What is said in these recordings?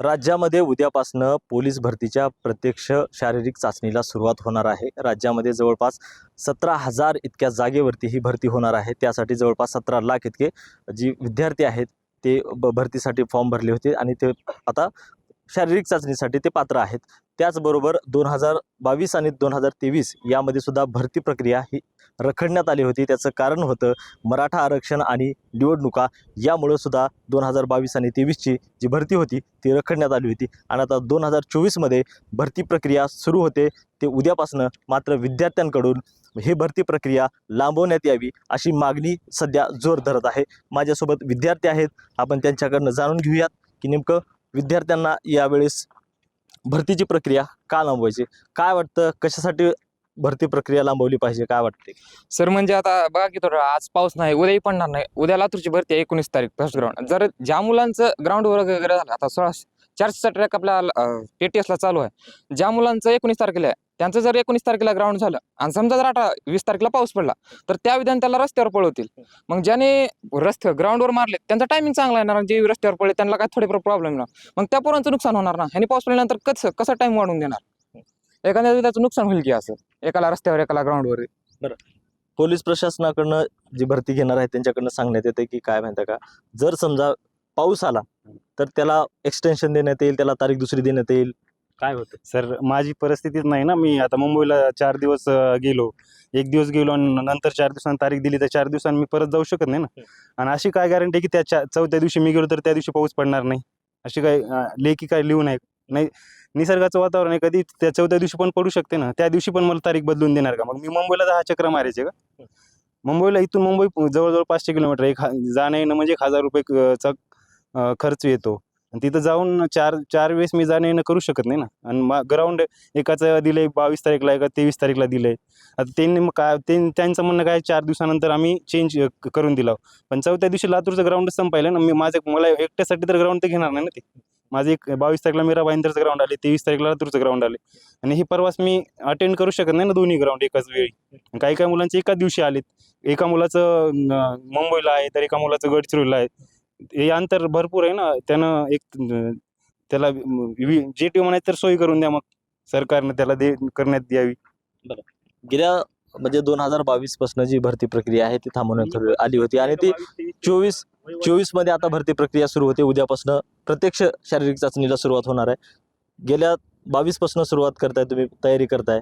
राज्यामध्ये उद्यापासनं पोलीस भरतीच्या प्रत्यक्ष शारीरिक चाचणीला सुरुवात होणार आहे. राज्यामध्ये जवळपास सतरा हजार इतक्या जागेवरती ही भरती होणार आहे. त्यासाठी जवळपास सतरा लाख इतके जी विद्यार्थी आहेत ते ब भरतीसाठी फॉर्म भरले होते आणि ते आता शारीरिक चाचणीसाठी ते पात्र आहेत. त्याचबरोबर दोन हजार बावीस आणि दोन हजार तेवीस यामध्ये सुद्धा भरती प्रक्रिया ही रखडण्यात आली होती. त्याचं कारण होतं मराठा आरक्षण आणि निवडणुका. यामुळं सुद्धा दोन हजार बावीस आणि तेवीसची जी भरती होती ती रखडण्यात आली होती. आणि आता दोन हजार चोवीसमध्ये भरती प्रक्रिया सुरू होते. ते उद्यापासनं मात्र विद्यार्थ्यांकडून ही भरती प्रक्रिया लांबवण्यात यावी अशी मागणी सध्या जोर धरत आहे. माझ्यासोबत विद्यार्थी आहेत. आपण त्यांच्याकडनं जाणून घेऊयात की नेमकं विद्यार्थ्यांना यावेळेस भरतीची प्रक्रिया का लांबवायची? काय वाटतं? कशासाठी भरती प्रक्रिया लांबवली पाहिजे? काय वाटते सर म्हणजे आता बघा की थोडं आज पाऊस नाही उद्याही पडणार नाही. उद्या लातूरची भरती आहे एकोणीस तारीख फर्स्ट ग्राउंड. जर ज्या मुलांचं ग्राउंड वगैरे झालं आता सोळा चारशेचा ट्रॅक आपल्या ला चालू आहे. ज्या मुलांचं एकोणीस तारखेला आहे त्यांचं जर एकोणीस तारखेला ग्राउंड झालं आणि समजा जर आता वीस तारखेला पाऊस पडला तर त्या विधान त्याला रस्त्यावर पळवतील. मग ज्याने रस्ते ग्राउंडवर मारले त्यांचा टायमिंग चांगला येणार जे रस्त्यावर पडले त्यांना काय थोडे प्रॉब्लेम येणार. मग त्या पोरांचं नुकसान होणार ना? ह्यानी पाऊस पडल्यानंतर कसं कसा टाइम वाढून देणार? एखाद्या विद्यार्थ्याचं नुकसान होईल की असं? एकाला रस्त्यावर एकाला ग्राउंडवर पोलीस प्रशासनाकडनं जी भरती घेणार आहे त्यांच्याकडनं सांगण्यात येते की काय माहिती का? जर समजा पाऊस आला तर त्याला एक्सटेन्शन देण्यात येईल त्याला तारीख दुसरी देण्यात येईल. काय होतं? सर माझी परिस्थितीच नाही ना. मी आता मुंबईला चार दिवस गेलो. एक दिवस गेलो आणि नंतर चार दिवसांनी तारीख दिली तर चार दिवसांनी मी परत जाऊ शकत नाही ना. आणि अशी काय गॅरंटी आहे की त्या चा- चौथ्या दिवशी मी गेलो तर त्या दिवशी पाऊस पडणार नाही? अशी काय लेखी काय लिहून आहे? नाही निसर्गाचं वातावरण आहे कधी त्या चौथ्या दिवशी पण पडू शकते ना. त्या दिवशी पण मला तारीख बदलून देणार का? मग मी मुंबईला दहा चक्र मारायचे का? मुंबईला इथून मुंबई जवळजवळ पाचशे किलोमीटर एक जाणं येणं म्हणजे एक हजार रुपये खर्च येतो. आणि तिथं जाऊन चार चार वेळेस मी जाणं येणं करू शकत नाही ना. आणि मा ग्राउंड एकाचं दिलंय बावीस तारीखला एका तेवीस तारीखला दिलंय. आता त्यांनी मग काय ते त्यांचं म्हणणं काय चार दिवसानंतर आम्ही चेंज करून दिला. पण चौथ्या दिवशी लातूरचं ग्राउंडच संपायला ना मी माझं मला एकट्यासाठी तर ग्राउंड तर घेणार नाही ना ते. माझे एक बावीस तारखेला मीरा बाईंदरचं ग्राउंड आले तेवीस तारखेला लातूरचं ग्राउंड आले. आणि हे प्रवास मी अटेंड करू शकत नाही ना दोन्ही ग्राउंड एकाच वेळी. काही काही मुलांचे एकाच दिवशी आलेत. एका मुलाचं मुंबईला आहे तर एका मुलाचं गडचिरोलीला आहे. हे अंतर भरपूर आहे ना त्यानं एक त्याला जे टी म्हणायचं तर सोय करून द्या मग. सरकारनं त्याला दे करण्यात यावी गेल्या म्हणजे दोन हजार बावीसपासून जी भरती प्रक्रिया आहे ती थांबवण्यात आली होती. आणि ती चोवीस चोवीसमध्ये आता भरती प्रक्रिया सुरू होते. उद्यापासून प्रत्यक्ष शारीरिक चाचणीला सुरुवात होणार आहे. गेल्या बावीसपासून सुरुवात करताय तुम्ही तयारी करताय.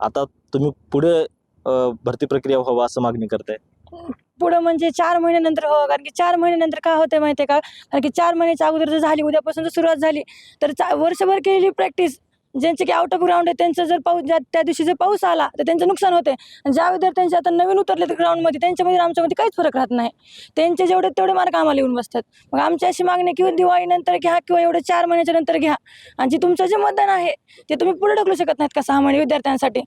आता तुम्ही पुढे भरती प्रक्रिया व्हावं असं मागणी करताय. पुढं म्हणजे चार महिन्यानंतर हो कारण की चार महिन्यानंतर काय होतं माहिती आहे का? कारण की चार महिन्याच्या अगोदर जर झाली उद्यापासून जर सुरुवात झाली तर चा वर्षभर केलेली प्रॅक्टिस ज्यांचे की आउट ऑफ ग्राउंड आहे त्यांचं जर पाऊस ज्या त्या दिवशी जर पाऊस आला तर त्यांचं नुकसान होते आणि ज्या विद्यार्थ्यांचे आता नवीन उतरले तर ग्राउंडमध्ये त्यांच्यामध्ये आमच्यामध्ये काहीच फरक राहत नाही. त्यांचे जेवढे तेवढे मार्क आम्हाला येऊन बसतात. मग आमची अशी मागणी किंवा दिवाळीनंतर घ्या किंवा एवढे चार महिन्याच्या नंतर घ्या. आणि जे तुमचं जे मतदान आहे ते तुम्ही पुढे ढकलू शकत नाहीत का सहा महिने विद्यार्थ्यांसाठी?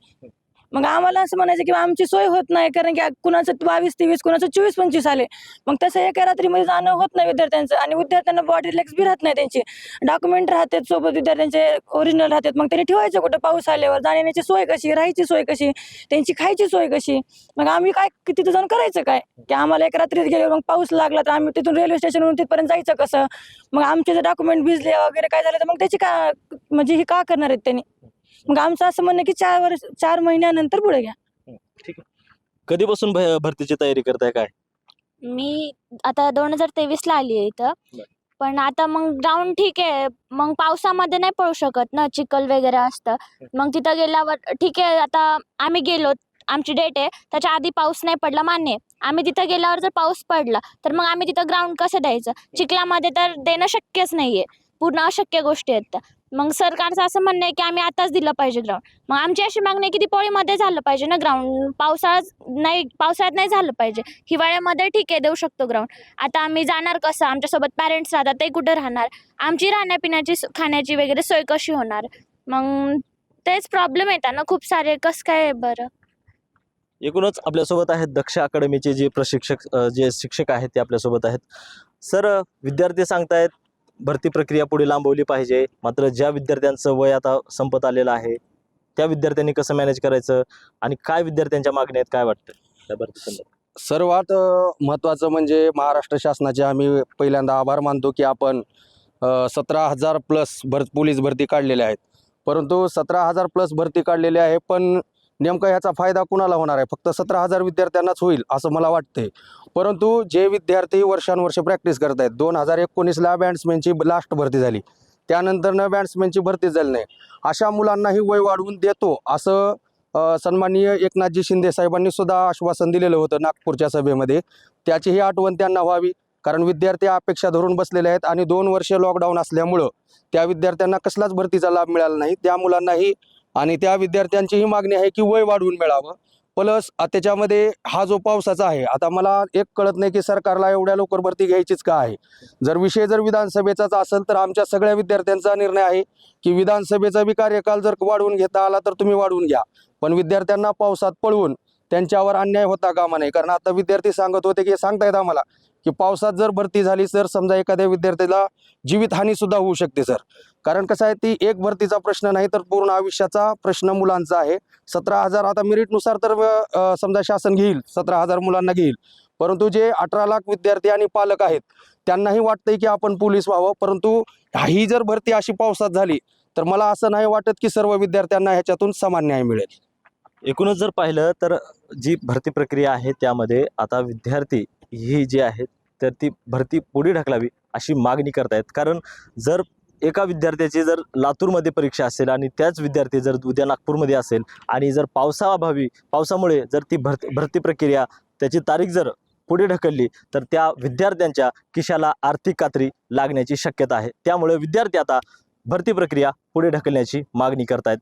मग आम्हाला असं म्हणायचं की आमची सोय होत नाही कारण की कुणाचं बावीस तेवीस कुणाचं चोवीस पंचवीस आले. मग तसं एका रात्रीमध्ये जाणं होत नाही विद्यार्थ्यांचं आणि विद्यार्थ्यांना बॉडी रिलॅक्स बी राहत नाही त्यांची. डॉक्युमेंट राहतात सोबत विद्यार्थ्यांचे ओरिजिनल राहतात. मग त्यांनी ठेवायचं कुठं पाऊस आल्यावर? जाण्याची सोय कशी? राहायची सोय कशी? त्यांची खायची सोय कशी? मग आम्ही काय तिथं जाऊन करायचं काय? की आम्हाला एक रात्रीत गेल्यावर मग पाऊस लागला तर आम्ही तिथून रेल्वे स्टेशनवरून तिथपर्यंत जायचं कसं? मग आमचे जर डॉक्युमेंट भिजले वगैरे काय झालं तर मग त्याची का म्हणजे हे का करणार आहेत त्यांनी? मग आमचं असं म्हणणं आहे की चार वर्ष चार महिन्यानंतर पुढे घ्या. कधीपासून भ- भरतीची तयारी करताय काय? मी आता दोन हजार तेवीसला आली आहे इथं. बर. पण आता मग ग्राउंड ठीक आहे. मग पावसामध्ये नाही पळू शकत ना चिखल वगैरे असतं. मग तिथं गेल्यावर ठीक आहे आता आम्ही गेलो आमची डेट आहे. त्याच्या आधी पाऊस नाही पडला मान्य आहे. आम्ही तिथं गेल्यावर जर पाऊस पडला तर मग आम्ही तिथं ग्राउंड कसं द्यायचं? चिखलामध्ये तर देणं शक्यच नाही आहे पूर्ण अशक्य गोष्टी आहेत त्या. मग सरकारचं असं म्हणणं आहे की आम्ही आताच दिलं पाहिजे ग्राउंड मग आमची अशी मागणी आहे की दिपोळीमध्ये झालं पाहिजे ना ग्राउंड पावसाळ्यात नाही पावसाळ्यात नाही झालं पाहिजे. हिवाळ्यामध्ये ठीक आहे देऊ शकतो ग्राउंड आता आम्ही जाणार कसं? आमच्यासोबत पॅरेंट्स राहतात ते कुठे राहणार? आमची राहण्यापिण्याची खाण्याची वगैरे सोय कशी होणार? मग तेच प्रॉब्लेम येतात ना खूप सारे. कसं काय बरं? एकूणच आपल्यासोबत आहेत दक्ष अकॅडमीचे जे प्रशिक्षक जे शिक्षक आहेत ते आपल्यासोबत आहेत. सर विद्यार्थी सांगतायत भरती प्रक्रिया पुढे लांबवली पाहिजे. मात्र ज्या विद्यार्थ्यांचं वय आता संपत आलेलं आहे त्या विद्यार्थ्यांनी कसं मॅनेज करायचं आणि काय विद्यार्थ्यांच्या मागण्या आहेत काय वाटतं त्या भरती संदर्भात? सर्वात महत्त्वाचं म्हणजे महाराष्ट्र शासनाचे आम्ही पहिल्यांदा आभार मानतो की आपण सतरा हजार प्लस भर पोलीस भरती काढलेल्या आहेत. परंतु सतरा हजार प्लस भरती काढलेली आहे पण नेमका ह्याचा फायदा कुणाला होणार आहे? फक्त सतरा हजार विद्यार्थ्यांनाच होईल असं मला वाटते परंतु जे विद्यार्थी वर्षानुवर्ष प्रॅक्टिस करत आहेत दोन हजार एकोणीसला बॅट्समॅनची लास्ट भरती झाली. त्यानंतरनं बॅट्समॅनची भरती झाली नाही. अशा मुलांनाही वय वाढवून देतो असं सन्माननीय एकनाथजी शिंदे साहेबांनी सुद्धा आश्वासन दिलेलं होतं नागपूरच्या सभेमध्ये. त्याचीही आठवण त्यांना व्हावी कारण विद्यार्थी अपेक्षा धरून बसलेले आहेत आणि दोन वर्षे लॉकडाऊन असल्यामुळं त्या विद्यार्थ्यांना कसलाच भरतीचा लाभ मिळाला नाही. त्या मुलांनाही आणि त्या विद्यार्थ्यांचीही मागणी आहे की वय वाढवून मिळावं. प्लस त्याच्यामध्ये हा जो पावसाचा आहे आता मला एक कळत नाही की सरकारला एवढ्या लवकर भरती घ्यायचीच का आहे? जर विषय जर विधानसभेचाच असेल तर आमच्या सगळ्या विद्यार्थ्यांचा निर्णय आहे की विधानसभेचा बी कार्यकाल जर वाढवून घेता आला तर तुम्ही वाढवून घ्या. पण विद्यार्थ्यांना पावसात पळवून त्यांच्यावर अन्याय होता कामा नाही कारण आता विद्यार्थी सांगत होते की सांगतायत आम्हाला. की पावसात जर भरती झाली सर समजा एखाद्या विद्यार्थ्याला जीवितहानी सुद्धा होऊ शकते सर. कारण कसं आहे ती एक भरतीचा प्रश्न नाही तर पूर्ण आयुष्याचा प्रश्न मुलांचा आहे. सतरा हजार आता मेरिटनुसार तर समजा शासन घेईल सतरा हजार मुलांना घेईल. परंतु जे अठरा लाख विद्यार्थी आणि पालक आहेत त्यांनाही वाटतंय की आपण पोलीस व्हावं. परंतु ही जर भरती अशी पावसात झाली तर मला असं नाही वाटत की सर्व विद्यार्थ्यांना ह्याच्यातून समान न्याय मिळेल. एकूणच जर पाहिलं तर जी भरती प्रक्रिया आहे त्यामध्ये आता विद्यार्थी ही जी आहेत तर ती भरती पुढे ढकलावी अशी मागणी करतायत. कारण जर एका विद्यार्थ्याची जर लातूरमध्ये परीक्षा असेल आणि त्याच विद्यार्थी जर उद्या नागपूरमध्ये असेल आणि जर पावसाअभावी पावसामुळे जर ती भरती भरती प्रक्रिया त्याची तारीख जर पुढे ढकलली तर त्या विद्यार्थ्यांच्या किशाला आर्थिक कात्री लागण्याची शक्यता आहे. त्यामुळे विद्यार्थी आता भरती प्रक्रिया पुढे ढकलण्याची मागणी करतायत.